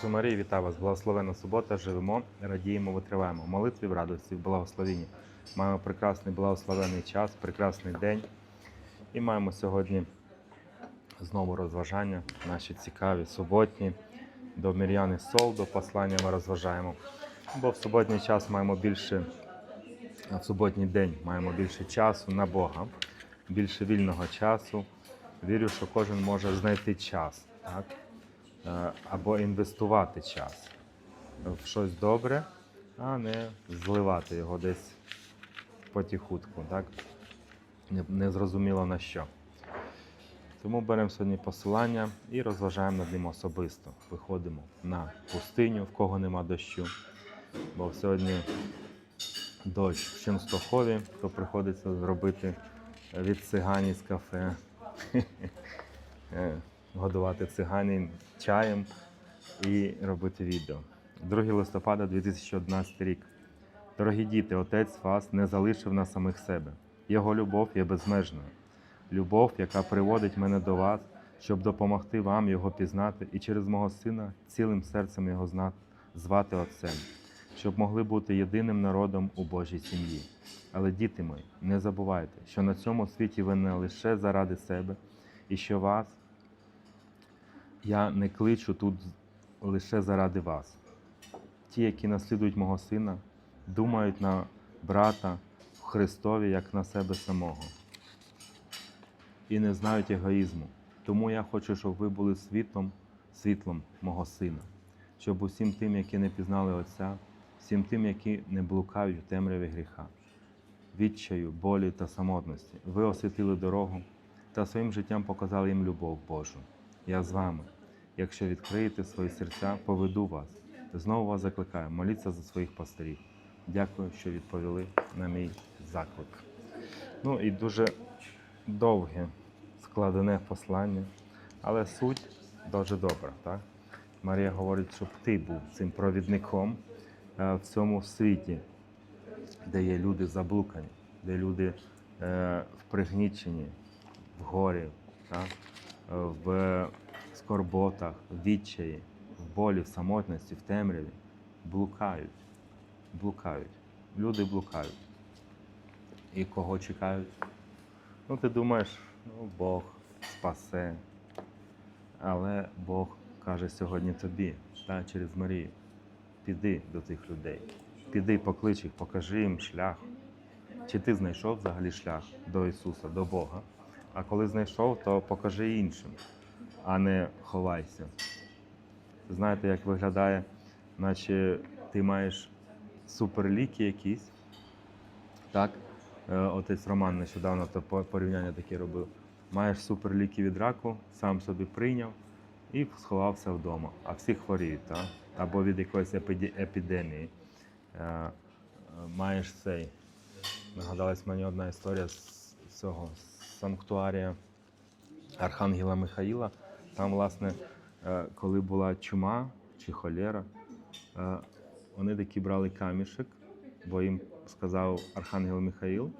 Ісусу Марії, вітаю вас! Благословена субота, живемо, радіємо, витриваємо. Молитві в радості, в благословенні. Маємо прекрасний благословений час, прекрасний день. І маємо сьогодні знову розважання, наші цікаві, суботні. До Мір'яни Сол, до послання ми розважаємо. Бо в суботній час маємо більше, в суботній день маємо більше часу на Бога, більше вільного часу. Вірю, що кожен може знайти час. Так? Е, або інвестувати час в щось добре, а не зливати його десь потихутку, так? Не- Незрозуміло на що. Тому беремо сьогодні посилання і розважаємо над ним особисто. Виходимо на пустиню, в кого нема дощу. Бо сьогодні дощ в Ченстохові, то приходиться зробити від цигані з кафе. Годувати циганів чаєм і робити відео. 2 листопада 2011 рік. Дорогі діти, Отець вас не залишив на самих себе. Його любов є безмежною. Любов, яка приводить мене до вас, щоб допомогти вам його пізнати і через мого сина цілим серцем його звати Отцем, щоб могли бути єдиним народом у Божій сім'ї. Але, діти мої, не забувайте, що на цьому світі ви не лише заради себе, і що вас я не кличу тут лише заради вас. Ті, які наслідують мого сина, думають на брата в Христові як на себе самого і не знають егоїзму. Тому я хочу, щоб ви були світлом, світлом мого сина, щоб усім тим, які не пізнали Отця, всім тим, які не блукають в темряві гріха, відчаю, болі та самотності, ви освітили дорогу та своїм життям показали їм любов Божу. Я з вами. Якщо відкриєте свої серця, поведу вас. Знову вас закликаю, моліться за своїх пастирів. Дякую, що відповіли на мій заклик. Ну і дуже довге, складене послання, але суть дуже добра. Так? Марія говорить, щоб ти був цим провідником е, в цьому світі, де є люди заблукані, де люди е, впригнічені, в горі, так? Е, в скорботах, в відчаї, в болі, в самотності, в темряві, блукають, блукають. Люди блукають. І кого чекають? Ну, ти думаєш, ну, Бог спасе. Але Бог каже сьогодні тобі, та, через Марію, піди до тих людей, піди поклич їх, покажи їм шлях. Чи ти знайшов взагалі шлях до Ісуса, до Бога? А коли знайшов, то покажи іншим, а не ховайся. Знаєте, як виглядає, наче ти маєш суперліки якісь. Так? Е, Отець Роман нещодавно то порівняння таке робив. Маєш суперліки від раку, сам собі прийняв і сховався вдома. А всі хворіють, так? або від якоїсь епіде- епідемії. Е, е, Маєш цей. Нагадалась мені одна історія з цього з санктуарія Архангела Михаїла. Там, власне, е, коли була чума чи холера, е, вони такі брали камішек, бо їм сказав Архангел Михаїл,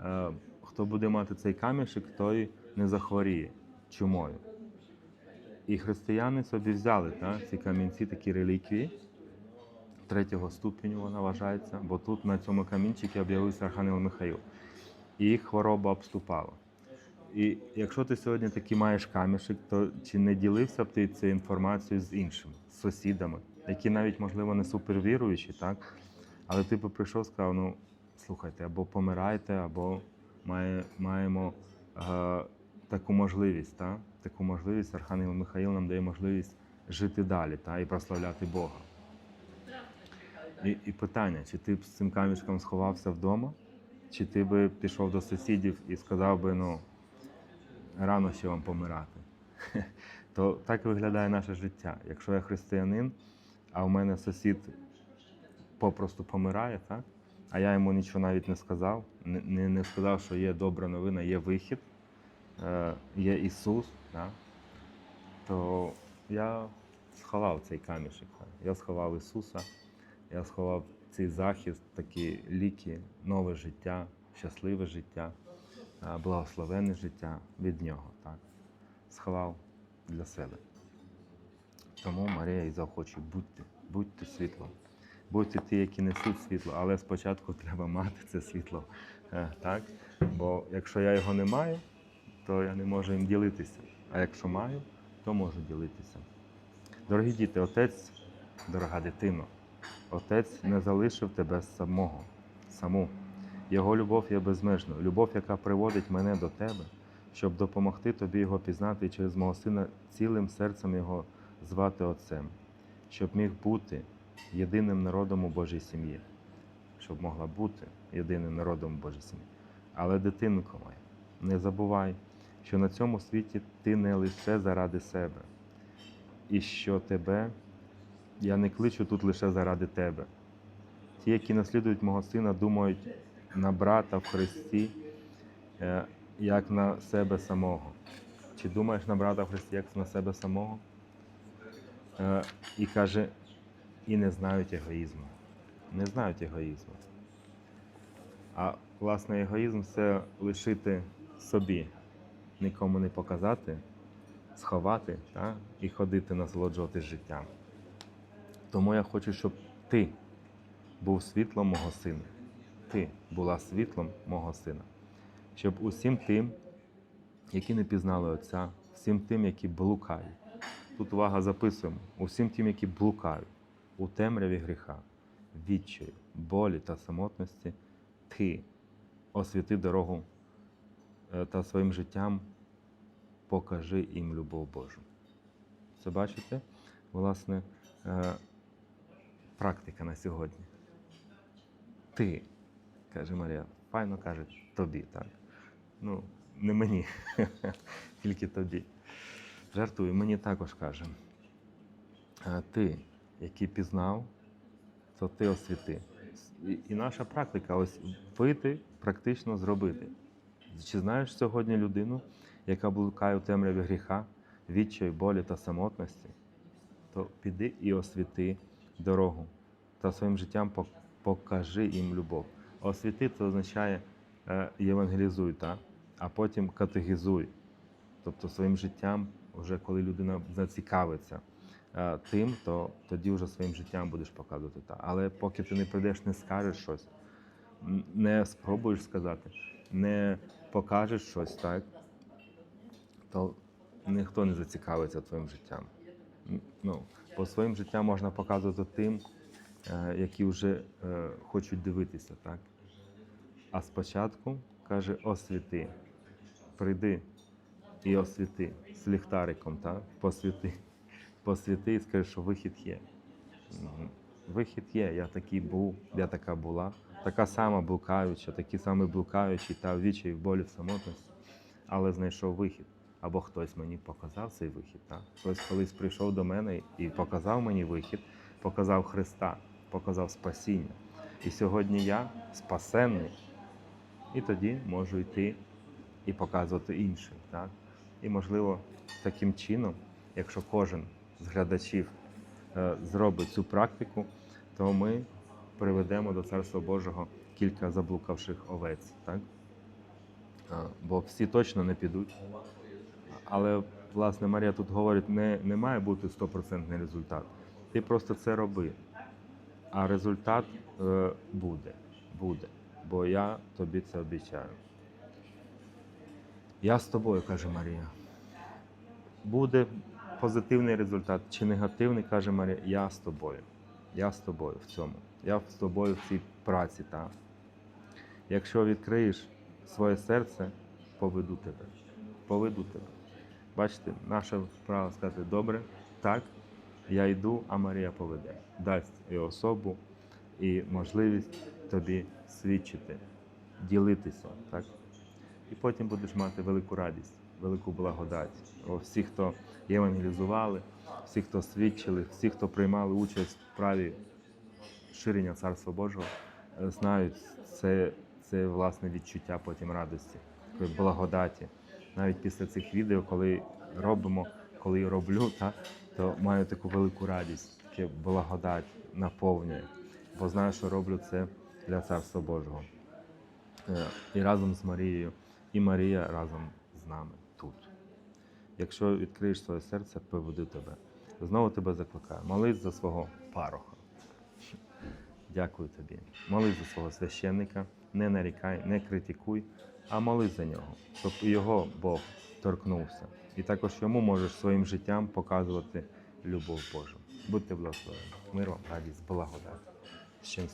е, хто буде мати цей камішек, той не захворіє чумою. І християни собі взяли та, ці камінці, такі реліквії. Третього ступеню вона вважається, бо тут на цьому камінчику об'явився Архангел Михаїл. І хвороба обступала. І якщо ти сьогодні такий маєш камішек, то чи не ділився б ти цією інформацією з іншими, з сусідами, які навіть, можливо, не супервіруючі, так? Але ти би прийшов і сказав, ну, слухайте, або помирайте, або має, маємо е, таку можливість, так? таку можливість Архангел Михаїл нам дає можливість жити далі та? і прославляти Бога. І, і питання, чи ти б з цим камішком сховався вдома, чи ти би пішов до сусідів і сказав би, ну, рано ще вам помирати. То так виглядає наше життя. Якщо я християнин, а в мене сусід попросту помирає, так? а я йому нічого навіть не сказав, не, не, сказав, що є добра новина, є вихід, е, є Ісус, так? то я сховав цей камішек. так. Я сховав Ісуса, я сховав цей захист, такі ліки, нове життя, щасливе життя, благословенне життя від Нього. Так? Сховав для себе. Тому Марія і заохочує, будьте, будьте світлом. Будьте ті, які несуть світло, але спочатку треба мати це світло. Е, Так? Бо якщо я його не маю, то я не можу їм ділитися. А якщо маю, то можу ділитися. Дорогі діти, отець, дорога дитино, отець не залишив тебе самого, саму. Його любов є безмежною, любов, яка приводить мене до тебе, щоб допомогти тобі його пізнати і через мого сина цілим серцем його звати Отцем, щоб міг бути єдиним народом у Божій сім'ї, щоб могла бути єдиним народом у Божій сім'ї. Але, дитинко моя, не забувай, що на цьому світі ти не лише заради себе, і що тебе я не кличу тут лише заради тебе. Ті, які наслідують мого сина, думають на брата в Христі, е, як на себе самого. Чи думаєш на брата в Христі, як на себе самого? Е, І каже, і не знають егоїзму. Не знають егоїзму. А власне егоїзм це лишити собі, нікому не показати, сховати та? і ходити насолоджуватись життям. Тому я хочу, щоб ти був світлом мого сина. Ти була світлом мого сина. Щоб усім тим, які не пізнали Отця, всім тим, які блукають. Тут увага записуємо, усім тим, які блукають у темряві гріха, відчаю, болі та самотності, ти освіти дорогу е, та своїм життям покажи їм любов Божу. Це бачите? Власне, е, практика на сьогодні. Ти, каже Марія, файно каже тобі, так? Ну, не мені, тільки тобі. Жартую, мені також каже. «А Ти, який пізнав, то ти освіти. І, і наша практика ось вийти, практично зробити. Чи знаєш сьогодні людину, яка блукає у темряві гріха, відчаю, болі та самотності, то піди і освіти дорогу та своїм життям покажи їм любов. Освіти це означає е, євангелізуй, та? а потім категізуй. Тобто своїм життям, вже коли людина зацікавиться е, тим, то тоді вже своїм життям будеш показувати. Та. Але поки ти не прийдеш, не скажеш щось, не спробуєш сказати, не покажеш щось, так, то ніхто не зацікавиться твоїм життям. Ну, бо своїм життям можна показувати тим, які вже е, хочуть дивитися, так? А спочатку каже освіти. Прийди і освіти з ліхтариком, так? Посвіти. Посвіти і скажи, що вихід є. Вихід є. Я такий був, я така була, така сама блукаюча, такі самі блукаючі та в вічі, в болі в самотності, але знайшов вихід. Або хтось мені показав цей вихід. Так? Хтось колись прийшов до мене і показав мені вихід, показав Христа, показав спасіння. І сьогодні я спасенний. І тоді можу йти і показувати іншим. Так? І, можливо, таким чином, якщо кожен з глядачів е, зробить цю практику, то ми приведемо до Царства Божого кілька заблукавших овець. Так? Е, Бо всі точно не підуть. Але, власне, Марія тут говорить, не, не має бути стопроцентний результат. Ти просто це роби. А результат е, буде. Буде. Бо я тобі це обіцяю. Я з тобою, каже Марія. Буде позитивний результат чи негативний, каже Марія, я з тобою. Я з тобою в цьому. Я з тобою в цій праці. Та. Якщо відкриєш своє серце, поведу тебе. Поведу тебе. Бачите, наша справа сказати, добре, так, я йду, а Марія поведе. Дасть і особу, і можливість тобі свідчити, ділитися. Так? І потім будеш мати велику радість, велику благодать. Всі, хто євангелізували, всі, хто свідчили, всі, хто приймали участь в справі ширення Царства Божого, е, знають це, це власне відчуття потім радості, благодаті. Навіть після цих відео, коли робимо, коли роблю, та, то маю таку велику радість, таке благодать наповнює, бо знаю, що роблю це для Царства Божого. Е, І разом з Марією, і Марія разом з нами тут. Якщо відкриєш своє серце, поведу тебе. Знову тебе закликаю. Молись за свого пароха. Дякую тобі. Молись за свого священника, не нарікай, не критикуй, а молись за нього, щоб його Бог торкнувся. І також йому можеш своїм життям показувати любов Божу. Будьте благословені. Мир вам, радість, благодать. З чим.